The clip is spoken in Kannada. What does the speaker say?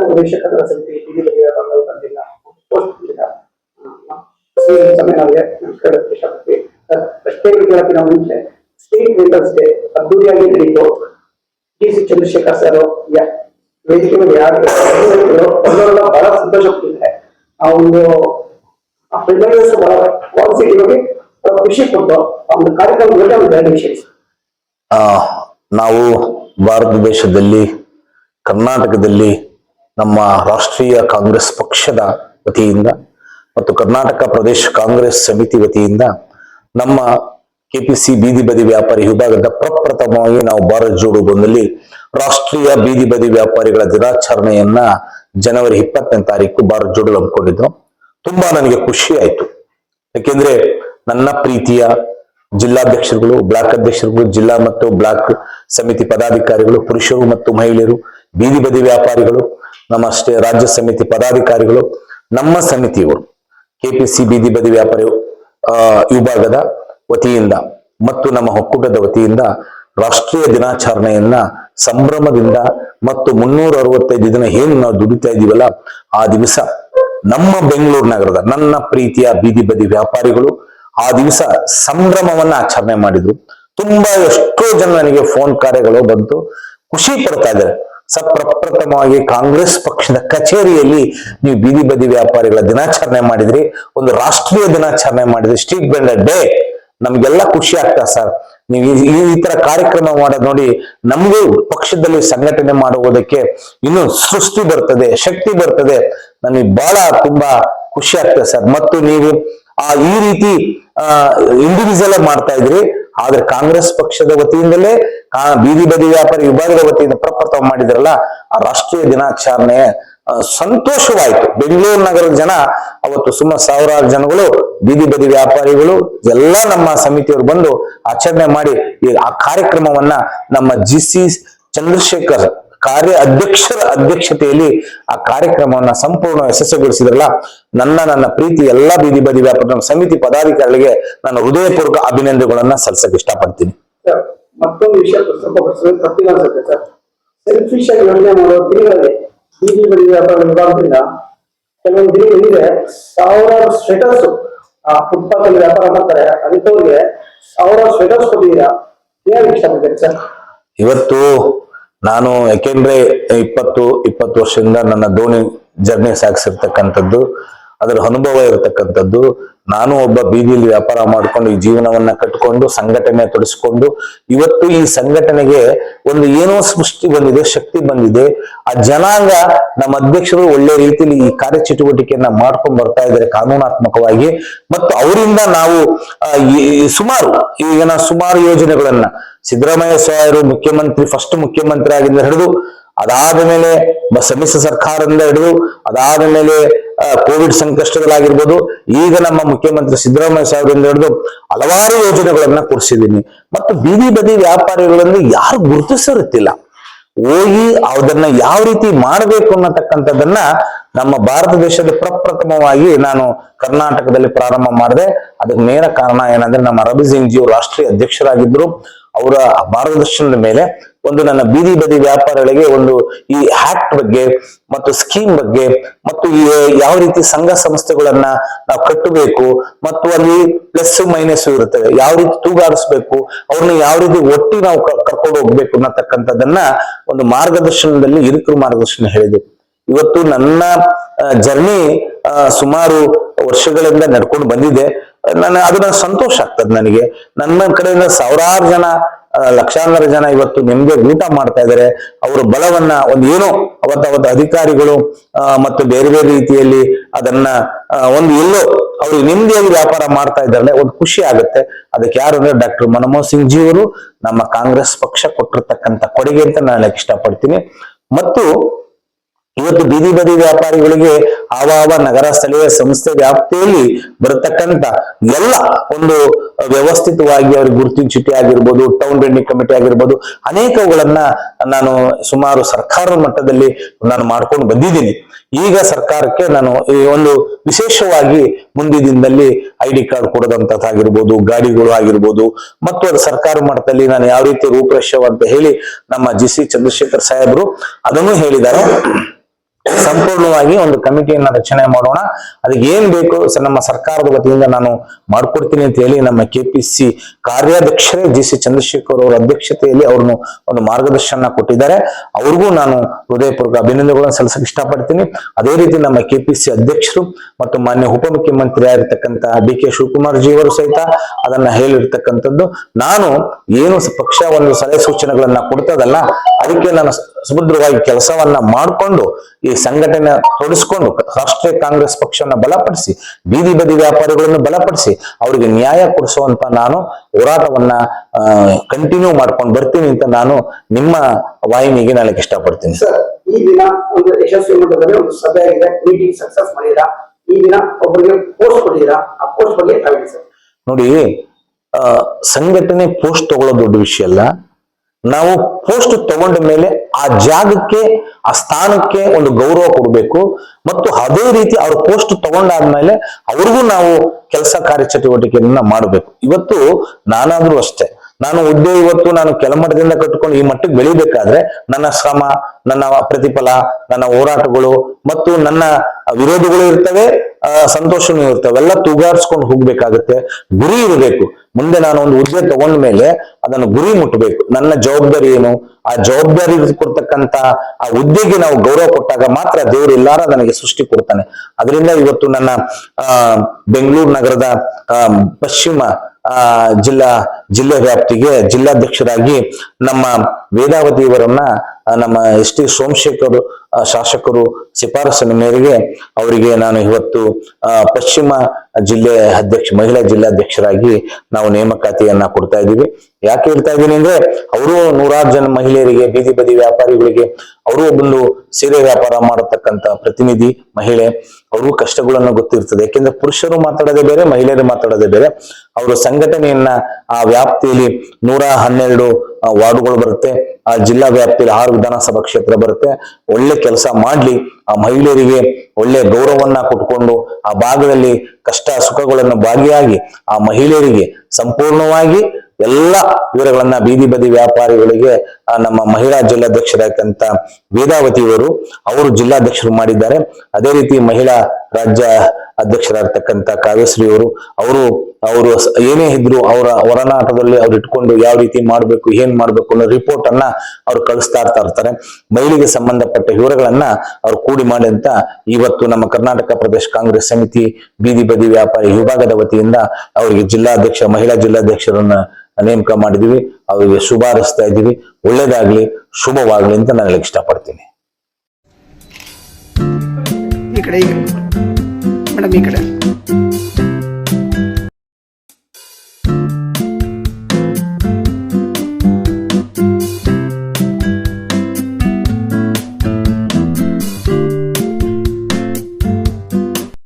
ಪ್ರದೇಶ ಕನ್ನಡ ಬಂದಿಲ್ಲ? ಪ್ರಶ್ನೆ ಕೇಳಕ್ಕಿಂತ ಮುಂಚೆ ಸ್ಟೇಟ್ ವೇಟರ್ಸ್ ಡೇ ಅದ್ದೂರಿಯಾಗಿ ನಡೀತು. ಟಿ ಸಿ ಚಂದ್ರಶೇಖರ್ ಸರ್ ವೇದಿಕೆ ಮೇಲೆ ಯಾರು ಬಹಳ ಸಂತೋಷ ಆ ಒಂದು ಪ್ರಿಮೈನಸ್ ಬಹಳ ಬಗ್ಗೆ ಖುಷಿ ಕೊಟ್ಟು ಆ ಒಂದು ಕಾರ್ಯಕ್ರಮದಲ್ಲಿ ಒಂದು ಎರಡು ವಿಷಯ ನಾವು ಭಾರತ ದೇಶದಲ್ಲಿ, ಕರ್ನಾಟಕದಲ್ಲಿ ನಮ್ಮ ರಾಷ್ಟ್ರೀಯ ಕಾಂಗ್ರೆಸ್ ಪಕ್ಷದ ವತಿಯಿಂದ ಮತ್ತು ಕರ್ನಾಟಕ ಪ್ರದೇಶ ಕಾಂಗ್ರೆಸ್ ಸಮಿತಿ ವತಿಯಿಂದ ನಮ್ಮ ಕೆಪಿಸಿ ಬೀದಿ ಬದಿ ವ್ಯಾಪಾರಿ ವಿಭಾಗದ ಪ್ರಪ್ರಥಮವಾಗಿ ನಾವು ಭಾರತ್ ಜೋಡೋ ಬಂದಲ್ಲಿ ರಾಷ್ಟ್ರೀಯ ಬೀದಿ ಬದಿ ವ್ಯಾಪಾರಿಗಳ ದಿನಾಚರಣೆಯನ್ನ ಜನವರಿ ಇಪ್ಪತ್ತನೇ ತಾರೀಕು ಭಾರತ್ ಜೋಡೋ ಹಮ್ಮಿಕೊಂಡಿದ್ದು ತುಂಬಾ ನನಗೆ ಖುಷಿ ಆಯ್ತು. ಯಾಕೆಂದ್ರೆ ನನ್ನ ಪ್ರೀತಿಯ ಜಿಲ್ಲಾಧ್ಯಕ್ಷರುಗಳು, ಬ್ಲಾಕ್ ಅಧ್ಯಕ್ಷರುಗಳು, ಜಿಲ್ಲಾ ಮತ್ತು ಬ್ಲಾಕ್ ಸಮಿತಿ ಪದಾಧಿಕಾರಿಗಳು, ಪುರುಷರು ಮತ್ತು ಮಹಿಳೆಯರು, ಬೀದಿ ಬದಿ ವ್ಯಾಪಾರಿಗಳು ನಮ್ಮ ರಾಜ್ಯ ಸಮಿತಿ ಪದಾಧಿಕಾರಿಗಳು, ನಮ್ಮ ಸಮಿತಿಯವರು ಕೆಪಿಸಿ ಬೀದಿ ಬದಿ ವ್ಯಾಪಾರಿ ವಿಭಾಗದ ವತಿಯಿಂದ ಮತ್ತು ನಮ್ಮ ಒಕ್ಕೂಟದ ವತಿಯಿಂದ ರಾಷ್ಟ್ರೀಯ ದಿನಾಚರಣೆಯನ್ನ ಸಂಭ್ರಮದಿಂದ ಮತ್ತು ಮುನ್ನೂರ ಅರವತ್ತೈದು ದಿನ ಏನು ನಾವು ದುಡಿತಾ ಇದೀವಲ್ಲ, ಆ ದಿವಸ ನಮ್ಮ ಬೆಂಗಳೂರು ನಗರದ ನನ್ನ ಪ್ರೀತಿಯ ಬೀದಿ ಬದಿ ವ್ಯಾಪಾರಿಗಳು ಆ ದಿವಸ ಸಂಭ್ರಮವನ್ನ ಆಚರಣೆ ಮಾಡಿದ್ರು. ತುಂಬಾ ಎಷ್ಟೋ ಜನ ನನಗೆ ಫೋನ್ ಕಾರ್ಯಗಳು ಬಂತು. ಖುಷಿ ಪಡ್ತಾ ಇದ್ದಾರೆ. ಸ ಪ್ರಪ್ರಥಮವಾಗಿ ಕಾಂಗ್ರೆಸ್ ಪಕ್ಷದ ಕಚೇರಿಯಲ್ಲಿ ನೀವು ಬೀದಿ ಬದಿ ವ್ಯಾಪಾರಿಗಳ ದಿನಾಚರಣೆ ಮಾಡಿದ್ರಿ. ಒಂದು ರಾಷ್ಟ್ರೀಯ ದಿನಾಚರಣೆ ಮಾಡಿದ್ರಿ. Street vendor day. ನಮ್ಗೆಲ್ಲ ಖುಷಿ ಆಗ್ತಾ ಸರ್. ನೀವು ಈ- ತರ ಕಾರ್ಯಕ್ರಮ ಮಾಡೋದು ನೋಡಿ, ನಮಗೂ ಪಕ್ಷದಲ್ಲಿ ಸಂಘಟನೆ ಮಾಡುವುದಕ್ಕೆ ಇನ್ನೂ ಸೃಷ್ಟಿ ಬರ್ತದೆ, ಶಕ್ತಿ ಬರ್ತದೆ. ನಮಗೆ ಬಹಳ ತುಂಬಾ ಖುಷಿ ಆಗ್ತದೆ ಸರ್. ಮತ್ತು ನೀವು ಆ ಈ ರೀತಿ ಇಂಡಿವಿಜುವಲ್ ಮಾಡ್ತಾ ಇದ್ರಿ. ಆದ್ರೆ ಕಾಂಗ್ರೆಸ್ ಪಕ್ಷದ ವತಿಯಿಂದಲೇ ಬೀದಿ ಬದಿ ವ್ಯಾಪಾರಿ ವಿಭಾಗದ ವತಿಯಿಂದ ಪ್ರಪ್ರಥಮ ಮಾಡಿದ್ರಲ್ಲ, ಆ ರಾಷ್ಟ್ರೀಯ ದಿನಾಚರಣೆ ಸಂತೋಷವಾಯಿತು. ಬೆಂಗಳೂರು ನಗರದ ಜನ ಅವತ್ತು ಸುಮಾರು ಸಾವಿರಾರು ಜನಗಳು, ಬೀದಿ ಬದಿ ವ್ಯಾಪಾರಿಗಳು, ಎಲ್ಲ ನಮ್ಮ ಸಮಿತಿಯವರು ಬಂದು ಆಚರಣೆ ಮಾಡಿ ಆ ಕಾರ್ಯಕ್ರಮವನ್ನ ನಮ್ಮ ಜಿ ಸಿ ಚಂದ್ರಶೇಖರ್ ಕಾರ್ಯ ಅಧ್ಯಕ್ಷರ ಅಧ್ಯಕ್ಷತೆಯಲ್ಲಿ ಆ ಕಾರ್ಯಕ್ರಮವನ್ನ ಸಂಪೂರ್ಣ ಯಶಸ್ವಿಗೊಳಿಸಿದ್ರಲ್ಲ ನನ್ನ ನನ್ನ ಪ್ರೀತಿ ಎಲ್ಲಾ ಬೀದಿ ಬದಿ ವ್ಯಾಪಾರ ಸಮಿತಿ ಪದಾಧಿಕಾರಿಗಳಿಗೆ ನಾನು ಹೃದಯಪೂರ್ವಕ ಅಭಿನಂದನೆಗಳನ್ನ ಸಲ್ಲಿಸಕ್ಕೆ ಇಷ್ಟಪಡ್ತೀನಿ. ಮತ್ತೊಂದು ವಿಷಯ ಸೆಲ್ಫಿಶ್ ಆಗಿ ಯೋಜನೆ ಮಾಡೋ ದಿನಗಳಲ್ಲಿ ಬೀದಿ ಬದಿ ವ್ಯಾಪಾರ ವಿಭಾಗದಿಂದ ಕೆಲವೊಂದು ದಿನ ಸಾವಿರಾರು ಸ್ವೆಟರ್ಸ್ ಆ ಫುಟ್ಪಾತ್ ಅಲ್ಲಿ ವ್ಯಾಪಾರ ಮಾಡ್ತಾರೆ. ಅಂಥವ್ರಿಗೆ ಸಾವಿರಾರು ಸ್ವೆಟರ್ಸ್ ಕೊಟ್ಟಿದ್ದೀರಾ ಏನ್ ಇಷ್ಟಪಡ್ತೀರಿ ಸರ್? ಇವತ್ತು ನಾನು ಯಾಕೆಂದ್ರೆ ಇಪ್ಪತ್ತು ಇಪ್ಪತ್ತು ವರ್ಷದಿಂದ ನನ್ನ ದೋಣಿ ಜರ್ನಿ ಸಾಗಿಸಿರ್ತಕ್ಕಂಥದ್ದು, ಅದರ ಅನುಭವ ಇರತಕ್ಕಂಥದ್ದು, ನಾನು ಒಬ್ಬ ಬೀದಿಯಲ್ಲಿ ವ್ಯಾಪಾರ ಮಾಡ್ಕೊಂಡು ಈ ಜೀವನವನ್ನ ಕಟ್ಕೊಂಡು ಸಂಘಟನೆ ತೊಡಸ್ಕೊಂಡು, ಇವತ್ತು ಈ ಸಂಘಟನೆಗೆ ಒಂದು ಏನೋ ಸೃಷ್ಟಿ ಬಂದಿದೆ, ಶಕ್ತಿ ಬಂದಿದೆ. ಆ ಜನಾಂಗ ನಮ್ಮ ಅಧ್ಯಕ್ಷರು ಒಳ್ಳೆ ರೀತಿಯಲ್ಲಿ ಈ ಕಾರ್ಯಚಟುವಟಿಕೆಯನ್ನ ಮಾಡ್ಕೊಂಡ್ ಬರ್ತಾ ಇದ್ದಾರೆ ಕಾನೂನಾತ್ಮಕವಾಗಿ. ಮತ್ತು ಅವರಿಂದ ನಾವು ಸುಮಾರು, ಈಗಿನ ಸುಮಾರು ಯೋಜನೆಗಳನ್ನ ಸಿದ್ದರಾಮಯ್ಯ ಸಾಹೇಬರು ಮುಖ್ಯಮಂತ್ರಿ ಫಸ್ಟ್ ಮುಖ್ಯಮಂತ್ರಿ ಆಗಿಂದ ಹಿಡಿದು, ಅದಾದ ಮೇಲೆ ಸಮ್ಮಿಶ್ರ ಸರ್ಕಾರದಿಂದ ಹಿಡಿದು, ಅದಾದ ಮೇಲೆ ಕೋವಿಡ್ ಸಂಕಷ್ಟಗಳಾಗಿರ್ಬೋದು ಈಗ ನಮ್ಮ ಮುಖ್ಯಮಂತ್ರಿ ಸಿದ್ದರಾಮಯ್ಯ ಸಾಹೇಬರಿಂದ ಹಿಡಿದು ಹಲವಾರು ಯೋಜನೆಗಳನ್ನ ಕೊಡಿಸಿದ್ದೀನಿ. ಮತ್ತು ಬೀದಿ ಬದಿ ವ್ಯಾಪಾರಿಗಳನ್ನು ಯಾರು ಗುರುತಿಸಿರುತ್ತಿಲ್ಲ ಹೋಗಿ ಅದನ್ನ ಯಾವ ರೀತಿ ಮಾಡಬೇಕು ಅನ್ನತಕ್ಕಂಥದ್ದನ್ನ ನಮ್ಮ ಭಾರತ ದೇಶದ ಪ್ರಪ್ರಥಮವಾಗಿ ನಾನು ಕರ್ನಾಟಕದಲ್ಲಿ ಪ್ರಾರಂಭ ಮಾಡಿದೆ. ಅದಕ್ಕೆ ನೇರ ಕಾರಣ ಏನಂದ್ರೆ ನಮ್ಮ ರವಿ ಸಿಂಗ್ ಜಿ ಅವರು ರಾಷ್ಟ್ರೀಯ ಅಧ್ಯಕ್ಷರಾಗಿದ್ರು ಅವರ ಮಾರ್ಗದರ್ಶನದ ಮೇಲೆ ಒಂದು ನನ್ನ ಬೀದಿ ಬದಿ ವ್ಯಾಪಾರಗಳಿಗೆ ಒಂದು ಈ ಹ್ಯಾಕ್ಟ್ ಬಗ್ಗೆ ಮತ್ತು ಸ್ಕೀಮ್ ಬಗ್ಗೆ ಮತ್ತು ಯಾವ ರೀತಿ ಸಂಘ ಸಂಸ್ಥೆಗಳನ್ನ ನಾವು ಕಟ್ಟಬೇಕು ಮತ್ತು ಅಲ್ಲಿ ಪ್ಲಸ್ ಮೈನಸ್ ಇರುತ್ತವೆ ಯಾವ ರೀತಿ ತೂಗಾಡಿಸ್ಬೇಕು, ಅವ್ರನ್ನ ಯಾವ ರೀತಿ ಒಟ್ಟಿ ನಾವು ಕರ್ಕೊಂಡು ಹೋಗ್ಬೇಕು ಅನ್ನತಕ್ಕಂಥದ್ದನ್ನ ಒಂದು ಮಾರ್ಗದರ್ಶನದಲ್ಲಿ ಹಿರಿಕರು ಮಾರ್ಗದರ್ಶನ ಹೇಳಿದೆ. ಇವತ್ತು ನನ್ನ ಜರ್ನಿ ಸುಮಾರು ವರ್ಷಗಳಿಂದ ನಡ್ಕೊಂಡು ಬಂದಿದೆ. ನನ್ನ, ಅದು ನನ್ನ ಸಂತೋಷ ಆಗ್ತದೆ ನನಗೆ. ನನ್ನ ಕಡೆಯಿಂದ ಸಾವಿರಾರು ಜನ ಲಕ್ಷಾಂತರ ಜನ ಇವತ್ತು ನಿಮ್ಗೆ ಊಟ ಮಾಡ್ತಾ ಇದ್ದಾರೆ. ಅವರ ಬಲವನ್ನ ಒಂದು ಏನೋ ಅವತ್ತ ಅವತ್ತು ಅಧಿಕಾರಿಗಳು ಮತ್ತು ಬೇರೆ ಬೇರೆ ರೀತಿಯಲ್ಲಿ ಅದನ್ನ ಒಂದು ಎಲ್ಲೋ ಅವರು ನೆಮ್ಮದಿಯಾಗಿ ವ್ಯಾಪಾರ ಮಾಡ್ತಾ ಇದ್ದಾರೆ ಒಂದು ಖುಷಿ ಆಗುತ್ತೆ. ಅದಕ್ಕೆ ಯಾರು ಅಂದ್ರೆ ಡಾಕ್ಟರ್ ಮನಮೋಹನ್ ಸಿಂಗ್ ಜಿ ಅವರು ನಮ್ಮ ಕಾಂಗ್ರೆಸ್ ಪಕ್ಷ ಕೊಟ್ಟಿರ್ತಕ್ಕಂಥ ಕೊಡುಗೆ ಅಂತ ನಾನು ಇಷ್ಟಪಡ್ತೀನಿ. ಮತ್ತು ಇವತ್ತು ಬೀದಿ ಬದಿ ವ್ಯಾಪಾರಿಗಳಿಗೆ ಆವಾವ ನಗರ ಸ್ಥಳೀಯ ಸಂಸ್ಥೆ ವ್ಯಾಪ್ತಿಯಲ್ಲಿ ಬರತಕ್ಕಂತ ಎಲ್ಲ ಒಂದು ವ್ಯವಸ್ಥಿತವಾಗಿ ಅವ್ರಿಗೆ ಗುರುತಿನ ಚೀಟಿ ಆಗಿರ್ಬೋದು ಟೌನ್ ಬೆಂಡಿಂಗ್ ಕಮಿಟಿ ಆಗಿರ್ಬೋದು, ಅನೇಕವುಗಳನ್ನ ನಾನು ಸುಮಾರು ಸರ್ಕಾರದ ಮಟ್ಟದಲ್ಲಿ ನಾನು ಮಾಡ್ಕೊಂಡು ಬಂದಿದ್ದೀನಿ. ಈಗ ಸರ್ಕಾರಕ್ಕೆ ನಾನು ಈ ಒಂದು ವಿಶೇಷವಾಗಿ ಮುಂದಿನ ದಿನದಲ್ಲಿ ಐ ಡಿ ಕಾರ್ಡ್ ಕೊಡೋದಂತದ್ದಾಗಿರ್ಬೋದು ಗಾಡಿಗಳು ಆಗಿರ್ಬೋದು, ಮತ್ತು ಅದು ಸರ್ಕಾರ ಮಟ್ಟದಲ್ಲಿ ನಾನು ಯಾವ ರೀತಿ ರೂಪರೇಷೆ ಅಂತ ಹೇಳಿ ನಮ್ಮ ಜಿ ಸಿ ಚಂದ್ರಶೇಖರ್ ಸಾಹೇಬರು ಅದನ್ನು ಹೇಳಿದ್ದಾರೆ. ಸಂಪೂರ್ಣವಾಗಿ ಒಂದು ಕಮಿಟಿಯನ್ನ ರಚನೆ ಮಾಡೋಣ. ಅದಕ್ಕೆ ಏನ್ ಬೇಕು? ಸರ್, ನಮ್ಮ ಸರ್ಕಾರದ ವತಿಯಿಂದ ನಾನು ಮಾಡ್ಕೊಡ್ತೀನಿ ಅಂತ ಹೇಳಿ ನಮ್ಮ ಕೆಪಿಸಿ ಕಾರ್ಯಾಧ್ಯಕ್ಷರೇ ಜಿ ಸಿ ಚಂದ್ರಶೇಖರ್ ಅವರ ಅಧ್ಯಕ್ಷತೆಯಲ್ಲಿ ಅವ್ರನ್ನು ಒಂದು ಮಾರ್ಗದರ್ಶನ ಕೊಟ್ಟಿದ್ದಾರೆ. ಅವ್ರಿಗೂ ನಾನು ಹೃದಯಪೂರ್ವಕ ಅಭಿನಂದನೆಗಳನ್ನು ಸಲ್ಲಿಸಕ್ಕೆ ಇಷ್ಟಪಡ್ತೀನಿ. ಅದೇ ರೀತಿ ನಮ್ಮ ಕೆಪಿಸಿ ಅಧ್ಯಕ್ಷರು ಮತ್ತು ಮಾನ್ಯ ಉಪಮುಖ್ಯಮಂತ್ರಿ ಆಗಿರ್ತಕ್ಕಂಥ ಡಿ ಕೆ ಶಿವಕುಮಾರ್ ಜಿ ಅವರು ಸಹಿತ ಅದನ್ನ ಹೇಳಿರ್ತಕ್ಕಂಥದ್ದು. ನಾನು ಏನು ಸ- ಪಕ್ಷ ಒಂದು ಸಲಹೆ ಸೂಚನೆಗಳನ್ನ ಕೊಡ್ತದಲ್ಲ ಅದಕ್ಕೆ ನಾನು ಸುಭದ್ರವಾಗಿ ಕೆಲಸವನ್ನ ಮಾಡಿಕೊಂಡು ಈ ಸಂಘಟನೆ ತೊಡಸ್ಕೊಂಡು ರಾಷ್ಟ್ರೀಯ ಕಾಂಗ್ರೆಸ್ ಪಕ್ಷವನ್ನ ಬಲಪಡಿಸಿ ಬೀದಿ ಬದಿ ವ್ಯಾಪಾರಿಗಳನ್ನು ಬಲಪಡಿಸಿ ಅವರಿಗೆ ನ್ಯಾಯ ಕೊಡಿಸುವಂತ ನಾನು ಹೋರಾಟವನ್ನ ಕಂಟಿನ್ಯೂ ಮಾಡ್ಕೊಂಡು ಬರ್ತೀನಿ ಅಂತ ನಾನು ನಿಮ್ಮ ವಾಹಿನಿಗೆ ನಾನು ಇಷ್ಟಪಡ್ತೀನಿ. ಸರ್ ಈ ದಿನ ಒಂದು ಯಶಸ್ವಿ ಮಟ್ಟದಲ್ಲಿ ಒಂದು ಸಭೆ ಆಗಿದೆ. ಮೀಟಿಂಗ್ ಸಕ್ಸಸ್ ಮಾಡಿರಾ ಈ ದಿನ ಒಬ್ಬರಿಗೆ ಪೋಸ್ಟ್ ಕೊಟ್ಟಿದ್ದೀರಾ? ಆ ಪೋಸ್ಟ್ ಬಗ್ಗೆ ಸರ್? ನೋಡಿ ಸಂಘಟನೆ ಪೋಸ್ಟ್ ತಗೊಳ್ಳೋ ದೊಡ್ಡ ವಿಷಯ ಅಲ್ಲ. ನಾವು ಪೋಸ್ಟ್ ತಗೊಂಡ ಮೇಲೆ ಆ ಜಾಗಕ್ಕೆ, ಆ ಸ್ಥಾನಕ್ಕೆ ಒಂದು ಗೌರವ ಕೊಡಬೇಕು. ಮತ್ತು ಅದೇ ರೀತಿ ಅವ್ರ ಪೋಸ್ಟ್ ತಗೊಂಡಾದ್ಮೇಲೆ ಅವ್ರಿಗೂ ನಾವು ಕೆಲಸ ಕಾರ್ಯಚಟುವಟಿಕೆಯನ್ನ ಮಾಡಬೇಕು. ಇವತ್ತು ನಾನಾದ್ರೂ ಅಷ್ಟೇ. ನಾನು ಹುದ್ದೆ ಇವತ್ತು ನಾನು ಕೆಳಮಟ್ಟದಿಂದ ಕಟ್ಕೊಂಡು ಈ ಮಟ್ಟಕ್ಕೆ ಬೆಳಿಬೇಕಾದ್ರೆ ನನ್ನ ಶ್ರಮ, ನನ್ನ ಪ್ರತಿಫಲ, ನನ್ನ ಹೋರಾಟಗಳು ಮತ್ತು ನನ್ನ ವಿರೋಧಗಳು ಇರ್ತವೆ ಸಂತೋಷನೂ ಇರ್ತವೆ. ಎಲ್ಲ ತೂಗಾಡಿಸ್ಕೊಂಡು ಹೋಗ್ಬೇಕಾಗತ್ತೆ. ಗುರಿ ಇರಬೇಕು. ಮುಂದೆ ನಾನು ಒಂದು ಹುದ್ದೆ ತಗೊಂಡ ಮೇಲೆ ಅದನ್ನು ಗುರಿ ಮುಟ್ಟಬೇಕು ನನ್ನ ಜವಾಬ್ದಾರಿ ಏನು? ಆ ಜವಾಬ್ದಾರಿ ಕೊಡ್ತಕ್ಕಂತ ಆ ಹುದ್ದೆಗೆ ನಾವು ಗೌರವ ಕೊಟ್ಟಾಗ ಮಾತ್ರ ದೇವರು ಎಲ್ಲಾರ ನನಗೆ ಸೃಷ್ಟಿ ಕೊಡ್ತಾನೆ. ಅದರಿಂದ ಇವತ್ತು ನನ್ನ ಬೆಂಗಳೂರು ನಗರದ ಪಶ್ಚಿಮ ಜಿಲ್ಲಾ ಜಿಲ್ಲೆ ವ್ಯಾಪ್ತಿಗೆ ಜಿಲ್ಲಾಧ್ಯಕ್ಷರಾಗಿ ನಮ್ಮ ವೇದಾವತಿಯವರನ್ನ ಇವರನ್ನ ನಮ್ಮ ಎಸ್ ಟಿ ಸೋಮಶೇಖರ್ ಶಾಸಕರು ಶಿಫಾರಸಿನ ಮೇರೆಗೆ ಅವರಿಗೆ ನಾನು ಇವತ್ತು ಪಶ್ಚಿಮ ಜಿಲ್ಲೆ ಅಧ್ಯಕ್ಷ, ಮಹಿಳಾ ಜಿಲ್ಲಾಧ್ಯಕ್ಷರಾಗಿ ನಾವು ನೇಮಕಾತಿಯನ್ನ ಕೊಡ್ತಾ ಇದ್ದೀವಿ. ಯಾಕೆ ಹೇಳ್ತಾ ಇದ್ದೀನಿ ಅಂದ್ರೆ, ಅವರು ನೂರಾರು ಜನ ಮಹಿಳೆಯರಿಗೆ, ಬೀದಿ ಬದಿ ವ್ಯಾಪಾರಿಗಳಿಗೆ, ಅವರು ಒಂದು ಸೀರೆ ವ್ಯಾಪಾರ ಮಾಡತಕ್ಕಂತ ಪ್ರತಿನಿಧಿ, ಮಹಿಳೆ ಅವರು ಕಷ್ಟಗಳನ್ನು ಗೊತ್ತಿರ್ತದೆ. ಯಾಕೆಂದ್ರೆ ಪುರುಷರು ಮಾತಾಡೋದೇ ಬೇರೆ, ಮಹಿಳೆಯರು ಮಾತಾಡೋದೇ ಬೇರೆ. ಅವರು ಸಂಘಟನೆಯನ್ನ ಆ ವ್ಯಾಪ್ತಿಯಲ್ಲಿ ನೂರ ಹನ್ನೆರಡು ವಾರ್ಡುಗಳು ಬರುತ್ತೆ, ಆ ಜಿಲ್ಲಾ ವ್ಯಾಪ್ತಿಯಲ್ಲಿ ಆರು ವಿಧಾನಸಭಾ ಕ್ಷೇತ್ರ ಬರುತ್ತೆ. ಒಳ್ಳೆ ಕೆಲಸ ಮಾಡ್ಲಿ, ಆ ಮಹಿಳೆಯರಿಗೆ ಒಳ್ಳೆ ಗೌರವವನ್ನ ಕೊಟ್ಕೊಂಡು, ಆ ಭಾಗದಲ್ಲಿ ಕಷ್ಟ ಸುಖಗಳನ್ನು ಭಾಗಿಯಾಗಿ, ಆ ಮಹಿಳೆಯರಿಗೆ ಸಂಪೂರ್ಣವಾಗಿ ಎಲ್ಲ ವಿವರಗಳನ್ನ ಬೀದಿ ಬದಿ ವ್ಯಾಪಾರಿಗಳಿಗೆ ನಮ್ಮ ಮಹಿಳಾ ಜಿಲ್ಲಾಧ್ಯಕ್ಷರಾದಂತ ವೇದಾವತಿಯವರು ಅವರು ಜಿಲ್ಲಾಧ್ಯಕ್ಷರು ಮಾಡಿದ್ದಾರೆ. ಅದೇ ರೀತಿ ಮಹಿಳಾ ರಾಜ್ಯ ಅಧ್ಯಕ್ಷರಾಗಿರ್ತಕ್ಕಂಥ ಕಾವ್ಯಶ್ರೀ ಅವರು ಅವರು ಅವರು ಏನೇ ಇದ್ರು ಅವರ ಹೊರನಾಟದಲ್ಲಿ ಅವ್ರು ಇಟ್ಕೊಂಡು ಯಾವ ರೀತಿ ಮಾಡ್ಬೇಕು, ಏನ್ ಮಾಡ್ಬೇಕು ಅನ್ನೋ ರಿಪೋರ್ಟ್ ಅನ್ನ ಅವ್ರು ಕಳಿಸ್ತಾ ಇರ್ತಾ ಇರ್ತಾರೆ. ಮಹಿಳೆಗೆ ಸಂಬಂಧಪಟ್ಟ ವಿವರಗಳನ್ನ ಅವ್ರು ಕೂಡಿ ಮಾಡಿ ಅಂತ ಇವತ್ತು ನಮ್ಮ ಕರ್ನಾಟಕ ಪ್ರದೇಶ ಕಾಂಗ್ರೆಸ್ ಸಮಿತಿ ಬೀದಿ ಬದಿ ವ್ಯಾಪಾರಿ ವಿಭಾಗದ ವತಿಯಿಂದ ಅವರಿಗೆ ಜಿಲ್ಲಾಧ್ಯಕ್ಷ, ಮಹಿಳಾ ಜಿಲ್ಲಾಧ್ಯಕ್ಷರನ್ನ ನೇಮಕ ಮಾಡಿದೀವಿ. ಅವರಿಗೆ ಶುಭ ಹರಿಸ್ತಾ ಇದ್ದೀವಿ. ಒಳ್ಳೇದಾಗ್ಲಿ, ಶುಭವಾಗ್ಲಿ ಅಂತ ನಾನು ಹೇಳಕ್ ಇಷ್ಟಪಡ್ತೀನಿ. ಈ ಕಡೆ. ಮೇಡಮ್, ಈ ಕಡೆ.